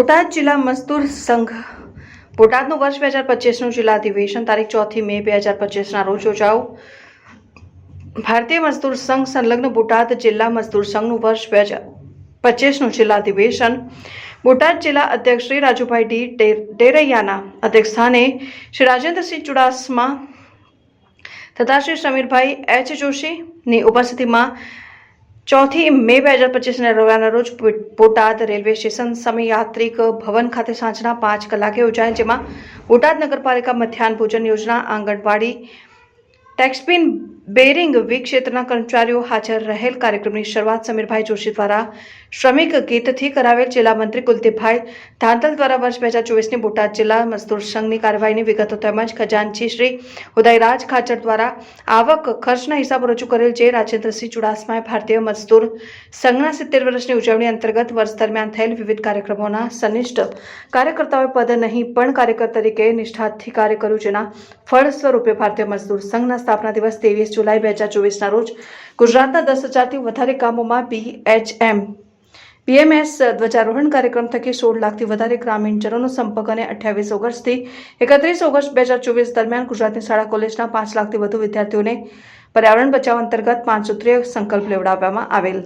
બોટાદ જિલ્લા મજદૂર સંઘ, બોટાદનું વર્ષ બે હજાર પચીસનું જિલ્લા અધિવેશન તારીખ ચોથી મે બે હજાર પચીસના રોજ યોજાવું. ભારતીય મજદૂર સંઘ સંલગ્ન બોટાદ જિલ્લા મજદૂર સંઘનું વર્ષ બે હજાર પચીસનું જિલ્લા અધિવેશન. બોટાદ જિલ્લા અધ્યક્ષ શ્રી રાજુભાઈ ડી ડેરૈયાના અધ્યક્ષસ્થાને શ્રી રાજેન્દ્રસિંહ ચુડાસમા તથા શ્રી સમીરભાઈ એચ જોશીની ઉપસ્થિતિમાં ચોથી મે બે હજાર પચીસના રવિવારના રોજ બોટાદ રેલવે સ્ટેશન સમય યાત્રિક ભવન ખાતે સાંજના પાંચ કલાકે યોજાય જેમાં બોટાદ નગરપાલિકા મધ્યાહન ભોજન યોજના, આંગણવાડી ટેક્સપિન બેરિંગ વી ક્ષેત્રના કર્મચારીઓ હાજર રહેલ કાર્યક્રમની શરૂઆત સમીરભાઈ જોશી દ્વારા શ્રમિક ગીતથી કરાવેલ જિલ્લા મંત્રી કુલદીપભાઈ ધાંતલ દ્વારા વર્ષ બે હજાર ચોવીસની બોટાદ જિલ્લા મજદૂર સંઘની કાર્યવાહીની વિગતો તેમજ ખજાનચી શ્રી ઉદયરાજ ખાચર દ્વારા આવક ખર્ચના હિસાબ રજૂ કરેલ જે રાજેન્દ્રસિંહ ચુડાસમાએ ભારતીય મજદૂર સંઘના સિત્તેર વર્ષની ઉજવણી અંતર્ગત વર્ષ દરમિયાન થયેલ વિવિધ કાર્યક્રમોના સનિષ્ઠ કાર્યકર્તાઓએ પદ નહીં પણ કાર્યકર તરીકે નિષ્ઠાથી કાર્ય કર્યું, જેના ફળ સ્વરૂપે ભારતીય મજદૂર સંઘના સ્થાપના દિવસ ત્રેવીસ જુલાઈ બે હજાર ચોવીસના રોજ ગુજરાતના દસ હજારથી વધારે ગામોમાં બીએચએમ બીએમએસ ધ્વજારોહણ કાર્યક્રમ થકી સોળ લાખથી વધારે ગ્રામીણજનોનો સંપર્ક અને અઠ્યાવીસ ઓગસ્ટથી એકત્રીસ ઓગસ્ટ બે હજાર ચોવીસ દરમિયાન ગુજરાતની શાળા કોલેજના પાંચ લાખથી વધુ વિદ્યાર્થીઓને પર્યાવરણ બચાવ અંતર્ગત પાંચ સૂત્રીય સંકલ્પ લેવડાવવામાં આવેલ.